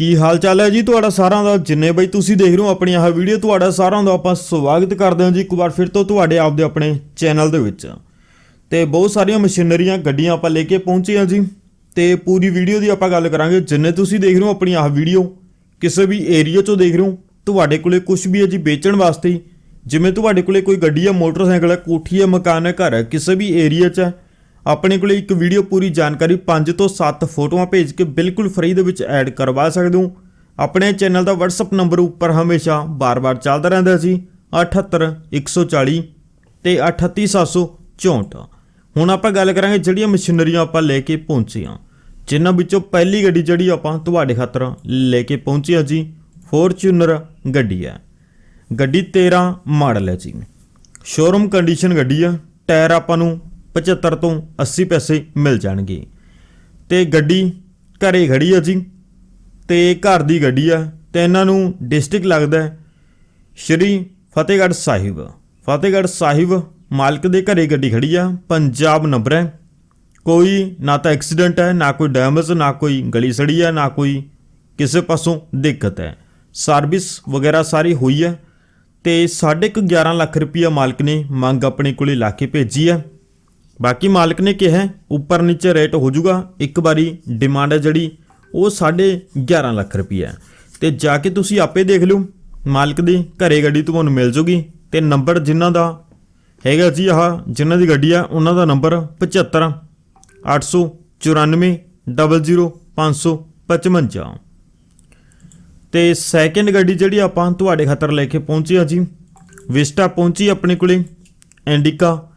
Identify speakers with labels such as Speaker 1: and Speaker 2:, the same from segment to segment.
Speaker 1: ਕੀ ਹਾਲ ਚਾਲ ਹੈ ਜੀ ਤੁਹਾਡਾ ਸਾਰਿਆਂ ਦਾ? ਜਿੰਨੇ ਬਈ ਤੁਸੀਂ ਦੇਖ ਰਹੇ ਹੋ ਆਪਣੀ ਆਹ ਵੀਡੀਓ ਤੁਹਾਡਾ ਸਾਰਿਆਂ ਦਾ ਆਪਾਂ ਸਵਾਗਤ ਕਰਦੇ ਹਾਂ ਜੀ ਇੱਕ ਵਾਰ ਫਿਰ ਤੋਂ ਤੁਹਾਡੇ ਆਪਦੇ ਆਪਣੇ ਚੈਨਲ ਦੇ ਵਿੱਚ। ਤੇ ਬਹੁਤ ਸਾਰੀਆਂ ਮਸ਼ੀਨਰੀਆਂ, ਗੱਡੀਆਂ ਆਪਾਂ ਲੈ ਕੇ ਪਹੁੰਚੇ ਹਾਂ ਜੀ। ਤੇ ਪੂਰੀ ਵੀਡੀਓ ਦੀ ਆਪਾਂ ਗੱਲ ਕਰਾਂਗੇ। ਜਿੰਨੇ ਤੁਸੀਂ ਦੇਖ ਰਹੇ ਹੋ ਆਪਣੀ ਆਹ ਵੀਡੀਓ ਕਿਸੇ ਵੀ ਏਰੀਆ 'ਚੋਂ ਦੇਖ ਰਹੇ ਹੋ, ਤੁਹਾਡੇ ਕੋਲੇ ਕੁਝ ਵੀ ਹੈ ਜੀ ਵੇਚਣ ਵਾਸਤੇ। ਜਿਵੇਂ ਤੁਹਾਡੇ ਕੋਲੇ ਕੋਈ ਗੱਡੀ ਹੈ, ਮੋਟਰਸਾਈਕਲ ਹੈ, ਕੋਠੀ ਹੈ, ਮਕਾਨ ਹੈ, ਘਰ ਹੈ, ਕਿਸੇ ਵੀ ਏਰੀਆ 'ਚ ਹੈ ਆਪਣੇ ਕੋਲੇ ਇੱਕ ਵੀਡੀਓ ਪੂਰੀ ਜਾਣਕਾਰੀ 5 ਤੋਂ 7 ਫੋਟੋਆਂ ਭੇਜ ਕੇ ਬਿਲਕੁਲ ਫ੍ਰੀ ਦੇ ਵਿੱਚ ਐਡ ਕਰਵਾ ਸਕਦੇ ਹੋ। ਆਪਣੇ ਚੈਨਲ ਦਾ WhatsApp ਨੰਬਰ ਉੱਪਰ ਹਮੇਸ਼ਾ ਬਾਰ-ਬਾਰ ਚੱਲਦਾ ਰਹਿੰਦਾ ਸੀ 78140 ਤੇ 38764 ਹੁਣ ਆਪਾਂ ਗੱਲ ਕਰਾਂਗੇ ਜਿਹੜੀਆਂ ਮਸ਼ੀਨਰੀਆਂ ਆਪਾਂ ਲੈ ਕੇ ਪਹੁੰਚੀਆਂ ਜਿਨ੍ਹਾਂ ਵਿੱਚੋਂ ਪਹਿਲੀ ਗੱਡੀ ਜਿਹੜੀ ਆਪਾਂ ਤੁਹਾਡੇ ਖਾਤਰ ਲੈ ਕੇ ਪਹੁੰਚੇ ਹਾਂ ਜੀ ਫੋਰਚੂਨਰ ਗੱਡੀ ਹੈ। ਗੱਡੀ 13 ਮਾਡਲ ਹੈ ਜੀ। ਸ਼ੋਰੂਮ ਕੰਡੀਸ਼ਨ ਗੱਡੀ ਆ, ਟਾਇਰ ਆਪਾਂ ਨੂੰ 75 ਤੋਂ 80 ਪੈਸੇ ਮਿਲ ਜਾਣਗੇ। ਤੇ ਗੱਡੀ ਘਰੇ ਖੜੀ ਆ ਜੀ। ਤੇ ਘਰ ਦੀ ਗੱਡੀ ਆ ਤੇ ਇਹਨਾਂ ਨੂੰ ਡਿਸਟ੍ਰਿਕਟ ਲੱਗਦਾ ਸ਼੍ਰੀ ਫਤਿਹਗੜ੍ਹ ਸਾਹਿਬ। ਫਤਿਹਗੜ੍ਹ ਸਾਹਿਬ ਮਾਲਕ ਦੇ ਘਰੇ ਗੱਡੀ ਖੜੀ ਆ, ਪੰਜਾਬ ਨੰਬਰ ਹੈ। ਕੋਈ ਨਾ ਤਾਂ ਐਕਸੀਡੈਂਟ ਹੈ, ਨਾ ਕੋਈ ਡੈਮੇਜ, ਨਾ ਕੋਈ ਗਲੀ ਸੜੀ ਹੈ ਨਾ ਕੋਈ ਕਿਸੇ ਪਾਸੋਂ ਦਿੱਕਤ ਹੈ। ਸਰਵਿਸ ਵਗੈਰਾ ਸਾਰੀ ਹੋਈ ਹੈ ਤੇ 11.5 ਲੱਖ ਰੁਪਈਆ ਮਾਲਕ ਨੇ ਮੰਗ ਆਪਣੇ ਕੋਲੇ ਲਾ ਕੇ ਭੇਜੀ ਹੈ। ਬਾਕੀ ਮਾਲਕ ਨੇ ਕਿਹਾ ਉੱਪਰ ਨੀਚੇ ਰੇਟ ਹੋ ਜਾਊਗਾ। ਇੱਕ ਵਾਰੀ ਡਿਮਾਂਡ ਹੈ ਜਿਹੜੀ, ਉਹ 11.5 ਲੱਖ ਰੁਪਈਆ ਹੈ। ਤੇ ਜਾ ਕੇ ਤੁਸੀਂ ਆਪੇ ਦੇਖ ਲਿਓ, ਮਾਲਕ ਦੀ ਘਰੇ ਗੱਡੀ ਤੁਹਾਨੂੰ ਮਿਲ ਜੂਗੀ। ਤੇ ਨੰਬਰ ਜਿਨ੍ਹਾਂ ਦਾ ਹੈਗਾ ਜੀ ਆਹ, ਜਿਨ੍ਹਾਂ ਦੀ ਗੱਡੀ ਆ, ਉਹਨਾਂ ਦਾ ਨੰਬਰ 75 894 00555 ਤੇ ਸੈਕਿੰਡ ਗੱਡੀ ਜਿਹੜੀ ਆਪਾਂ ਤੁਹਾਡੇ ਖਾਤਰ ਲੈ ਕੇ ਪਹੁੰਚੇ ਆ ਜੀ ਵਿਸਟਾ ਪਹੁੰਚੀ ਆਪਣੇ ਕੋਲੇ ਐਂਡਿਕਾ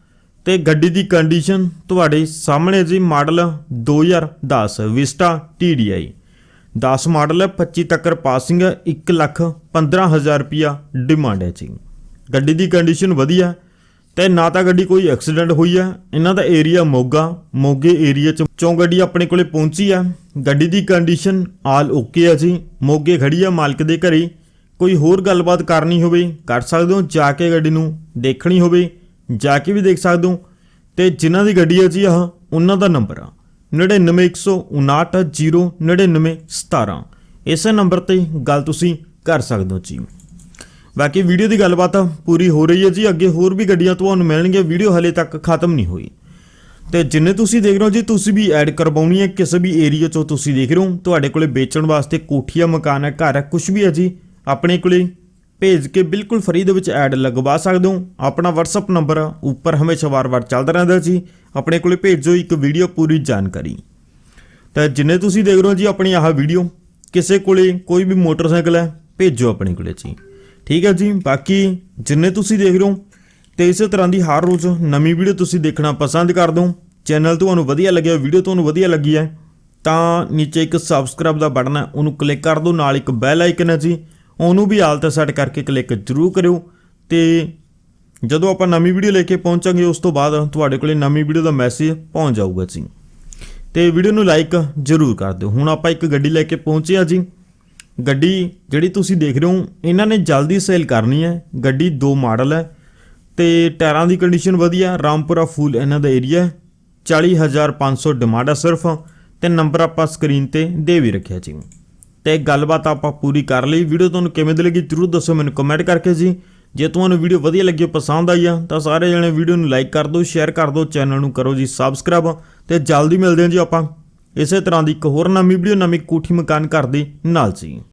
Speaker 1: ਤੇ ਗੱਡੀ ਦੀ ਕੰਡੀਸ਼ਨ ਤੁਹਾਡੇ ਸਾਹਮਣੇ ਜੀ ਮਾਡਲ 2010 ਵਿਸਟਾ TDI 10 ਮਾਡਲ ਹੈ 25 ਤੱਕ ਪਾਸਿੰਗ ਹੈ 1 ਲੱਖ 15000 ਰੁਪਿਆ ਡਿਮਾਂਡ ਹੈ ਜੀ। ਗੱਡੀ ਦੀ ਕੰਡੀਸ਼ਨ ਵਧੀਆ ਹੈ ਤੇ ਨਾ ਤਾਂ ਗੱਡੀ ਕੋਈ ਐਕਸੀਡੈਂਟ ਹੋਈ ਹੈ। ਇਹਨਾਂ ਦਾ ਏਰੀਆ ਮੋਗਾ, ਮੋਗੇ ਏਰੀਆ ਚ ਚੋਂ ਗੱਡੀ ਆਪਣੇ ਕੋਲੇ ਪਹੁੰਚੀ ਹੈ। ਗੱਡੀ ਦੀ ਕੰਡੀਸ਼ਨ ਆਲ ਓਕੇ ਹੈ ਜੀ। ਮੋਗੇ ਖੜੀ ਆ ਮਾਲਕ ਦੇ ਘਰੇ। ਕੋਈ ਹੋਰ ਗੱਲਬਾਤ ਕਰਨੀ ਹੋਵੇ, ਕਰ ਸਕਦੇ ਹੋ। ਜਾ ਕੇ ਗੱਡੀ ਨੂੰ ਦੇਖਣੀ ਹੋਵੇ। ਜਾ ਕੇ ਵੀ ਦੇਖ ਸਕਦੇ ਹੋ। ਤੇ ਜਿਨ੍ਹਾਂ ਦੀ ਗੱਡੀ ਹੈ ਜੀ ਆਹ, ਉਹਨਾਂ ਦਾ ਨੰਬਰ ਆ। 9915909917 ਇਸੇ ਨੰਬਰ ਤੇ ਗੱਲ ਤੁਸੀਂ ਕਰ ਸਕਦੇ ਹੋ ਜੀ। ਬਾਕੀ ਵੀਡੀਓ ਦੀ ਗੱਲਬਾਤ ਪੂਰੀ ਹੋ ਰਹੀ ਹੈ ਜੀ। ਅੱਗੇ ਹੋਰ ਵੀ ਗੱਡੀਆਂ ਤੁਹਾਨੂੰ ਮਿਲਣਗੀਆਂ। ਵੀਡੀਓ ਹਲੇ ਤੱਕ ਖਤਮ ਨਹੀਂ ਹੋਈ। ਤੇ ਜਿੰਨੇ ਤੁਸੀਂ ਦੇਖ ਰਹੇ ਹੋ ਜੀ, ਤੁਸੀਂ ਵੀ ਐਡ ਕਰਵਾਉਣੀ ਹੈ। ਕਿਸੇ ਵੀ ਏਰੀਆ ਚੋਂ ਤੁਸੀਂ ਦੇਖ ਰਹੇ ਹੋ। ਤੁਹਾਡੇ ਕੋਲੇ ਵੇਚਣ ਵਾਸਤੇ ਕੋਠੀਆ, ਮਕਾਨ ਹੈ, ਘਰ ਹੈ ਕੁਝ ਵੀ ਹੈ ਜੀ। ਆਪਣੇ ਕੋਲੇ ਭੇਜ ਕੇ ਬਿਲਕੁਲ ਫਰੀ ਦੇ ਵਿੱਚ ਐਡ ਲਗਵਾ ਸਕਦੇ ਹੋ। ਆਪਣਾ WhatsApp ਨੰਬਰ ਉੱਪਰ ਹਮੇਸ਼ਾ ਵਾਰ-ਵਾਰ ਚੱਲਦਾ ਰਹਿੰਦਾ ਜੀ। ਆਪਣੇ ਕੋਲੇ ਭੇਜੋ ਇੱਕ ਵੀਡੀਓ ਪੂਰੀ ਜਾਣਕਾਰੀ। ਤਾਂ ਜਿੰਨੇ ਤੁਸੀਂ ਦੇਖ ਰਹੇ ਹੋ ਜੀ ਆਪਣੀ ਆਹ ਵੀਡੀਓ ਕਿਸੇ ਕੋਲੇ ਕੋਈ ਵੀ ਮੋਟਰਸਾਈਕਲ ਹੈ, ਭੇਜੋ ਆਪਣੇ ਕੋਲੇ ਜੀ। ਠੀਕ ਹੈ ਜੀ, ਬਾਕੀ ਜਿੰਨੇ ਤੁਸੀਂ ਦੇਖ ਰਹੇ ਹੋ ਤੇ ਇਸੇ ਤਰ੍ਹਾਂ ਦੀ ਹਰ ਰੋਜ਼ ਨਵੀਂ ਵੀਡੀਓ ਤੁਸੀਂ ਦੇਖਣਾ ਪਸੰਦ ਕਰਦੇ ਹੋ, ਚੈਨਲ ਤੁਹਾਨੂੰ ਵਧੀਆ ਲੱਗਿਆ ਵੀਡੀਓ ਤੁਹਾਨੂੰ ਵਧੀਆ ਲੱਗੀ ਹੈ, ਤਾਂ ਨੀਚੇ ਇੱਕ ਸਬਸਕ੍ਰਾਈਬ ਦਾ ਬਟਨ ਹੈ, ਉਹਨੂੰ ਕਲਿੱਕ ਕਰ ਦਿਓ, ਨਾਲ ਇੱਕ ਬੈਲ ਆਈਕਨ ਹੈ ਜੀ। ਉਹਨੂੰ ਵੀ ਆਲ ਤੇ ਸੈੱਟ ਕਰਕੇ ਕਲਿੱਕ ਜ਼ਰੂਰ ਕਰਿਓ ਤੇ ਜਦੋਂ ਆਪਾਂ ਨਵੀਂ ਵੀਡੀਓ ਲੈ ਕੇ ਪਹੁੰਚਾਂਗੇ, ਉਸ ਤੋਂ ਬਾਅਦ ਤੁਹਾਡੇ ਕੋਲੇ ਨਵੀਂ ਵੀਡੀਓ ਦਾ ਮੈਸੇਜ ਪਹੁੰਚ ਜਾਊਗਾ ਜੀ। ਤੇ ਵੀਡੀਓ ਨੂੰ ਲਾਈਕ ਜ਼ਰੂਰ ਕਰ ਦਿਓ। ਹੁਣ ਆਪਾਂ ਇੱਕ ਗੱਡੀ ਲੈ ਕੇ ਪਹੁੰਚੇ ਆ ਜੀ। ਗੱਡੀ ਜਿਹੜੀ ਤੁਸੀਂ ਦੇਖ ਰਹੇ ਹੋ, ਇਹਨਾਂ ਨੇ ਜਲਦੀ ਸੇਲ ਕਰਨੀ ਹੈ। ਗੱਡੀ ਦੋ ਮਾਡਲ ਹੈ ਤੇ ਟਾਇਰਾਂ ਦੀ ਕੰਡੀਸ਼ਨ ਵਧੀਆ ਰਾਮਪੁਰਾ ਫੂਲ ਇਹਨਾਂ ਦਾ ਏਰੀਆ 40500 ਡਿਮਾਂਡ ਆ ਸਿਰਫ ਤੇ ਨੰਬਰ ਆਪਾਂ ਸਕਰੀਨ ਤੇ ਦੇ ਵੀ ਰੱਖਿਆ ਜੀ। ਤੇ ਗੱਲਬਾਤ ਆਪਾਂ ਪੂਰੀ ਕਰ ਲਈ। ਵੀਡੀਓ ਤੁਹਾਨੂੰ ਕਿਵੇਂ ਦੀ ਲੱਗੀ ਜਰੂਰ ਦੱਸੋ ਮੈਨੂੰ ਕਮੈਂਟ ਕਰਕੇ ਜੀ। ਜੇ ਤੁਹਾਨੂੰ ਵੀਡੀਓ ਵਧੀਆ ਲੱਗੀ, ਪਸੰਦ ਆਈ ਆ, ਤਾਂ ਸਾਰੇ ਜਣੇ ਵੀਡੀਓ ਨੂੰ ਲਾਈਕ ਕਰ ਦਿਓ ਸ਼ੇਅਰ ਕਰ ਦਿਓ ਚੈਨਲ ਨੂੰ ਕਰੋ ਜੀ ਸਬਸਕ੍ਰਾਈਬ ਤੇ ਜਲਦੀ ਮਿਲਦੇ ਹਾਂ ਜੀ ਆਪਾਂ। ਇਸੇ ਤਰ੍ਹਾਂ ਦੀ ਇੱਕ ਹੋਰ ਨਵੀਂ ਵੀਡੀਓ, ਨਵੀਂ ਕੋਠੀ ਮਕਾਨ ਘਰ ਦੀ ਨਾਲ ਜੀ।